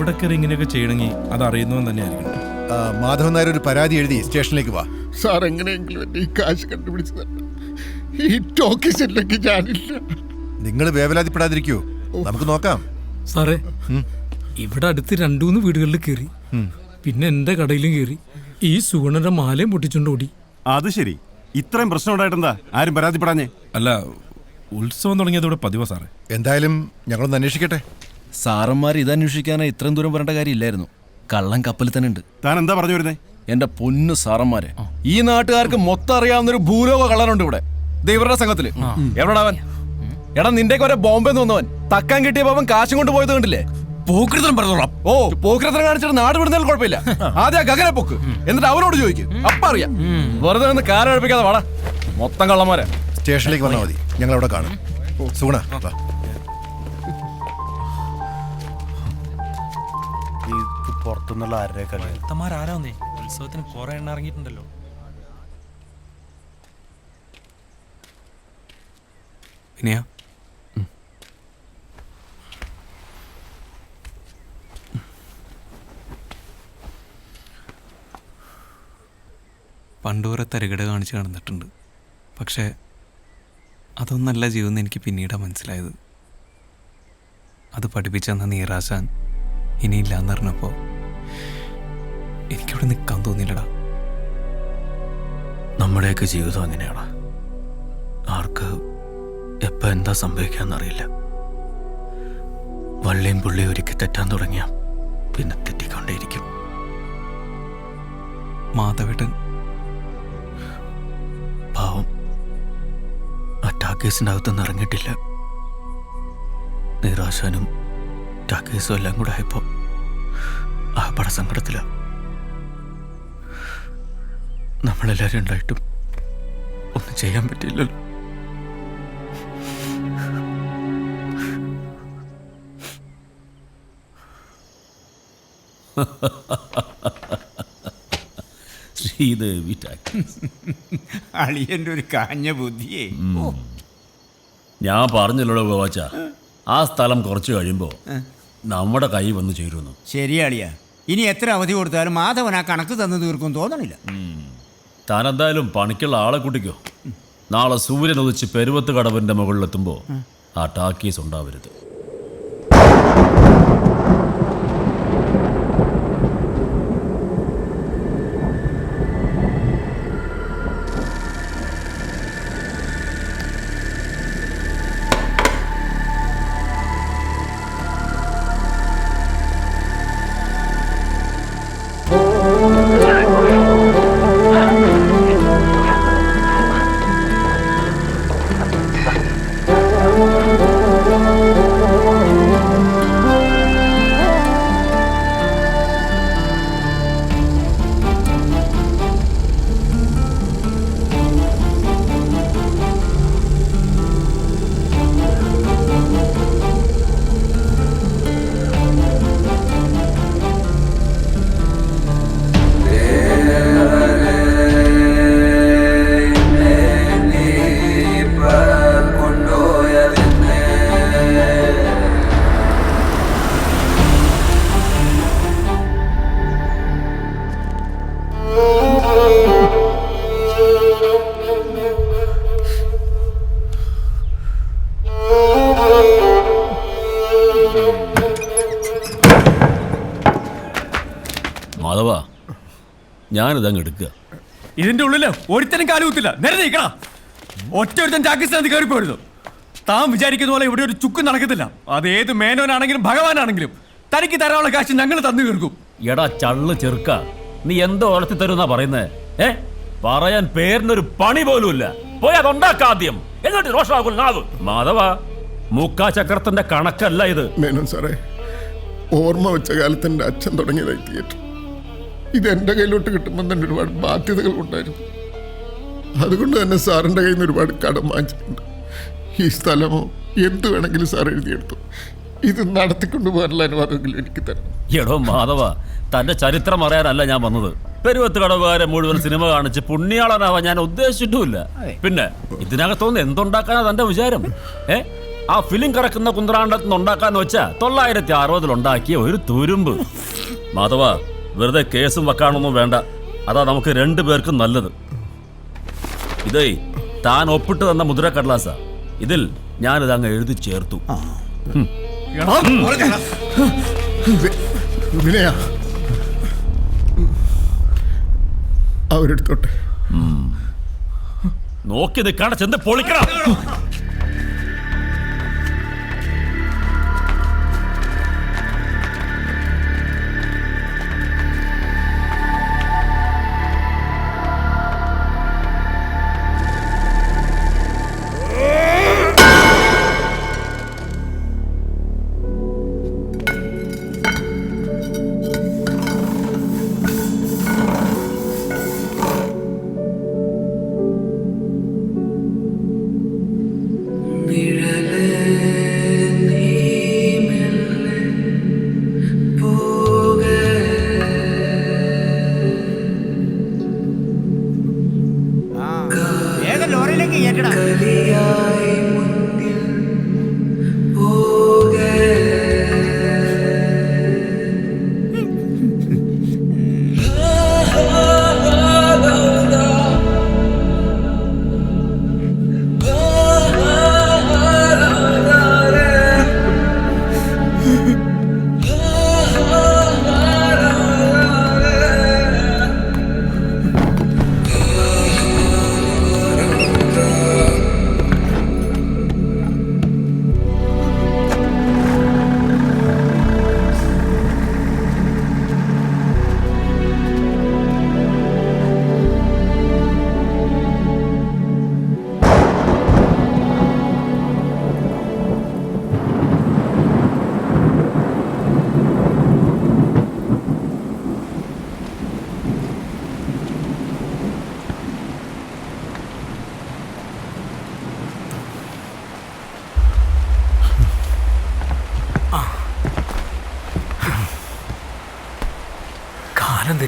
ഇവിടെ കയറി ഇങ്ങനെയൊക്കെ ചെയ്യണമെങ്കിൽ അത് അറിയുന്നവൻ തന്നെയായിരിക്കണം. ആ, മാധവൻ നായർ ഒരു പരാതി എഴുതി സ്റ്റേഷനിലേക്ക് വാ. സാർ എങ്ങനെയെങ്കിലും എന്റെ ഈ കാശ് കണ്ടുപിടിച്ച് തരണം. ഈ ടോക്കീസ് ഇല്ലെങ്കിൽ ഞാനില്ല. നിങ്ങൾ വേവലാതിപ്പെടാതിരിക്കൂ. നമുക്ക് നോക്കാം. സാറേ ഇവിടെ അടുത്ത് രണ്ടു മൂന്ന് വീടുകളിൽ കയറി. പിന്നെ എന്റെ കടയിലും കയറി. ഈ സുഗുണന്റെ മാലയും പൊട്ടിച്ചുകൊണ്ട് ഓടി. അത് ശരി. ഇത്രയും പ്രശ്നം ഉണ്ടായിട്ടെന്താ? ആരും പരാതിപ്പെടാഞ്ഞേ? അല്ല ഉത്സവം തുടങ്ങിയത് ഇവിടെ പതിവാ സാറേ. എന്തായാലും ഞങ്ങളൊന്ന് അന്വേഷിക്കട്ടെ. സാറന്മാർ ഇതന്വേഷിക്കാനാ ഇത്രയും ദൂരം വരേണ്ട കാര്യമില്ലായിരുന്നു. കള്ളൻ കപ്പലിൽ തന്നെ ഉണ്ട്. താൻ എന്താ പറഞ്ഞു വരുന്നേ? എന്റെ പൊന്നു സാറന്മാരെ ഈ നാട്ടുകാർക്ക് മൊത്തം അറിയാവുന്ന ഒരു ഭൂലോക കള്ളനുണ്ട് ഇവിടെ. ദേ ഇവരുടെ സംഘത്തിൽ. എവിടെ അവൻ? എടാ നിന്റെ ഒരേ ബോംബെ വന്നവൻ. തക്കാൻ കിട്ടിയ പാപം കാശും കൊണ്ട് പോയത് കണ്ടില്ലേ? പോക്കൃതം പറഞ്ഞോളാം. ഓ പോക്കിരത്തരം കാണിച്ചിട്ട് നാട് വിടുന്നതിൽ കുഴപ്പമില്ല. ആദ്യം ഗഗനെ പൊക്ക്. എന്നിട്ട് അവനോട് ചോദിക്കും. അപ്പ അറിയാം. വെറുതെ നിന്ന് കാരഴിപ്പിക്കാതെ വാടാ. മൊത്തം കള്ളന്മാരെ. സ്റ്റേഷനിലേക്ക് വന്നാൽ മതി. ഞങ്ങൾ അവിടെ കാണും. സുഗുണ പുറത്തുനിന്നുള്ള ആരുടെ കളി ഭക്തന്മാരാരാന്നേ. ഉത്സവത്തിന് കുറെ എണ്ണ ഇറങ്ങിയിട്ടുണ്ടല്ലോ. ഇനിയാ പണ്ടുവരെ തരികട കാണിച്ച് നടന്നിട്ടുണ്ട്. പക്ഷേ അതൊന്നല്ല ജീവിതം എന്ന് എനിക്ക് പിന്നീടാണ് മനസ്സിലായത്. അത് പഠിപ്പിച്ചെന്ന നീറാശാൻ ഇനിയില്ല എന്ന് പറഞ്ഞപ്പോൾ എനിക്കിവിടെ നിൽക്കാൻ തോന്നിയില്ലടാ. നമ്മുടെയൊക്കെ ജീവിതം അങ്ങനെയാണ് ആർക്ക് എപ്പ എന്താ സംഭവിക്കാന്നറിയില്ല. വള്ളിയും പുള്ളിയും ഒരുക്കി തെറ്റാൻ തുടങ്ങിയ പിന്നെ തെറ്റിക്കൊണ്ടേയിരിക്കും. മാധവേട്ടൻ. പാവം. ആ ടാക്കേസിന്റെ അകത്തുനിന്ന് ഇറങ്ങിയിട്ടില്ല. നിരാശാനും ടാക്കേസും എല്ലാം കൂടെ ആയപ്പോൾ ആ പടസങ്കടത്തില. നമ്മളെല്ലാവരും ഉണ്ടായിട്ടും ഒന്നും ചെയ്യാൻ പറ്റില്ലല്ലോ ശ്രീദേവി അളിയന്റെ ഒരു കാഞ്ഞ ബുദ്ധിയെ. ഞാൻ പറഞ്ഞല്ലോ ഗോവാച്ച ആ സ്ഥലം കുറച്ചു കഴിയുമ്പോൾ നമ്മുടെ കൈ വന്നു ചേരുന്നു ശരിയാളിയ ഇനി എത്ര അവധി കൊടുത്താലും മാധവൻ ആ കണക്ക് തന്നു തീർക്കും തോന്നണില്ല. താൻ എന്തായാലും പണിക്കുള്ള ആളെ കൂട്ടിക്കോ. നാളെ സൂര്യൻ ഉദിച്ച് പെരുവത്ത് കടവിന്റെ മുകളിലെത്തുമ്പോൾ ആ ടാക്കീസ് ഉണ്ടാവരുത്. ഞാനിതങ്ങ് എടുക്കുക. ഇതിന്റെ ഉള്ളിൽ ഒരുത്തനും കാലുകുത്തില്ല നേരെ നിൽക്കണ ഒറ്റ ഒരുത്തൻ ചാക്കിസ്ഥാനത്ത് കയറി പോയിരുന്നു താൻ വിചാരിക്കുന്ന പോലെ ഇവിടെ ഒരു ചുക്കും നടക്കത്തില്ല. അത് ഏത് മേനോനാണെങ്കിലും ഭഗവാനാണെങ്കിലും തനിക്ക് തരാനുള്ള കാശ് ഞങ്ങൾ തന്നു തീർക്കും. എടാ ചള്ള് ചെറുക്ക നീ എന്തോ ഉണർത്തി തരുന്നാ പറയുന്നേ? ഏ? പറയാൻ പേരിനൊരു പണി പോലുമില്ല പോയി അതുണ്ടാക്കാദ്യം എന്നിട്ട് രോഷാകുൽ നാവ്. മാധവ മുക്കാ ചക്രത്തിന്റെ കണക്കല്ല ഇത്. മേനോൻ സാറേ ഓർമ്മ വെച്ച കാലത്ത് എന്റെ അച്ഛൻ തുടങ്ങിയതായി തിയേറ്റർ ഇത് എന്റെ കയ്യിലോട്ട് കിട്ടുമ്പോൾ തന്നെ ഒരുപാട് ബാധ്യതകൾ ഉണ്ടായിരുന്നു. അതുകൊണ്ട് തന്നെ സാറിന്റെ കയ്യിൽ നിന്ന് ഒരുപാട് കടം വാങ്ങിച്ചിട്ടുണ്ട്. ഈ സ്ഥലമോ എന്ത് വേണമെങ്കിലും സാർ എഴുതിയെടുത്തു. ഇത് നടത്തിക്കൊണ്ടു പോകാനുള്ള അനുവാദമെങ്കിലും എനിക്ക് തരണം. എടോ മാധവ തന്റെ ചരിത്രം അറിയാനല്ല ഞാൻ വന്നത്. പെരുവത്ത് കടവുകാരെ മുഴുവൻ സിനിമ കാണിച്ച് പുണ്യാളനാവാൻ ഞാൻ ഉദ്ദേശിച്ചിട്ടുമില്ല. പിന്നെ ഇതിനകത്തുനിന്ന് എന്തുണ്ടാക്കാനാ തന്റെ വിചാരം? ഏ? ആ ഫിലിം കറക്കുന്ന കുന്ദ്രാണ്ടത്ത് നിന്ന് ഉണ്ടാക്കാന്ന് വെച്ചാ തൊള്ളായിരത്തി അറുപതിൽ ഉണ്ടാക്കിയ ഒരു തുരുമ്പ്. മാധവ വെറുതെ കേസും വെക്കാനൊന്നും വേണ്ട. അതാ നമുക്ക് രണ്ടു പേർക്കും നല്ലത്. ഇതേ താൻ ഒപ്പിട്ട് തന്ന മുദ്ര കടലാസ. ഇതിൽ ഞാനിത് അങ്ങ് എഴുതി ചേർത്തു. അവരെടുത്തോട്ടെ. നോക്കി നിൽക്കാണ്ട് ചെന്ന് പൊളിക്കണം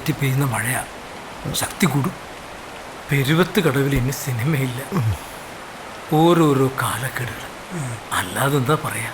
തെറ്റി പെയ്യുന്ന മഴയാ. ശക്തി കൂടും. പെരുവത്ത് കടവിൽ ഇനി സിനിമയില്ല. ഓരോരോ കാലക്കെടുകൾ. അല്ലാതെന്താ പറയാ?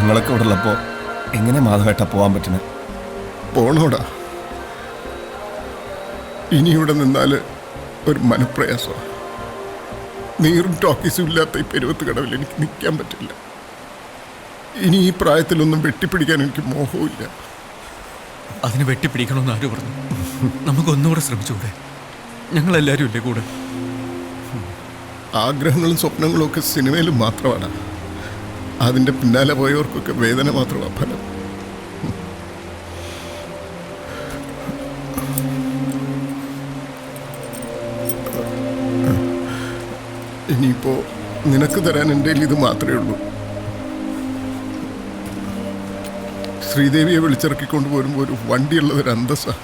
ഞങ്ങളൊക്കെ ഇവിടെ ഉള്ളപ്പോ എങ്ങനെ മാധവേട്ട പോകാൻ പറ്റുന്നത് പോണോടാ. ഇനി ഇവിടെ നിന്നാൽ ഒരു മനപ്രയാസമാണ് നീറും ടോക്കീസും ഇല്ലാത്ത ഈ പെരുവത്ത് കടവിൽ എനിക്ക് നിൽക്കാൻ പറ്റില്ല. ഇനി ഈ പ്രായത്തിലൊന്നും വെട്ടിപ്പിടിക്കാൻ എനിക്ക് മോഹവുമില്ല. അതിന് വെട്ടിപ്പിടിക്കണമെന്ന് ആര് പറഞ്ഞു? നമുക്ക് ഒന്നുകൂടെ ശ്രമിച്ചുകൂടെ? ഞങ്ങളെല്ലാവരും ഇല്ലേ കൂടെ? ആഗ്രഹങ്ങളും സ്വപ്നങ്ങളും ഒക്കെ സിനിമയിലും മാത്രമാണ് അതിന്റെ പിന്നാലെ പോയവർക്കൊക്കെ വേദന മാത്രമാണ് ഫലം. ഇനിയിപ്പോ നിനക്ക് തരാൻ എന്റെ ഇത് മാത്രമേ ഉള്ളൂ. ശ്രീദേവിയെ വിളിച്ചിറക്കിക്കൊണ്ട് പോരുമ്പോൾ ഒരു വണ്ടിയുള്ളത് ഒരു അന്തസ്സാ.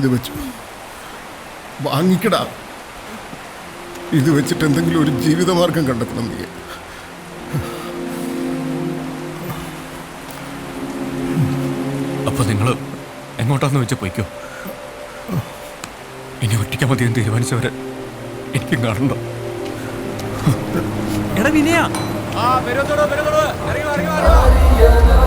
ഇത് വെച്ചു. വാങ്ങിക്കടാ. ഇത് വെച്ചിട്ട് എന്തെങ്കിലും ഒരു ജീവിതമാർഗം കണ്ടെത്തണം നീ. അപ്പൊ നിങ്ങൾ എങ്ങോട്ടാന്ന് വെച്ച് പോയിക്കോ? ഇനി ഒറ്റയ്ക്ക് എന്ന് തീരുമാനിച്ചവരെ എനിക്ക് കാണണ്ട. എടാ വിനയാ. ആ പെരുത്തോടോ പെരുത്തോടോ ഇറങ്ങി ഇറങ്ങി വാ.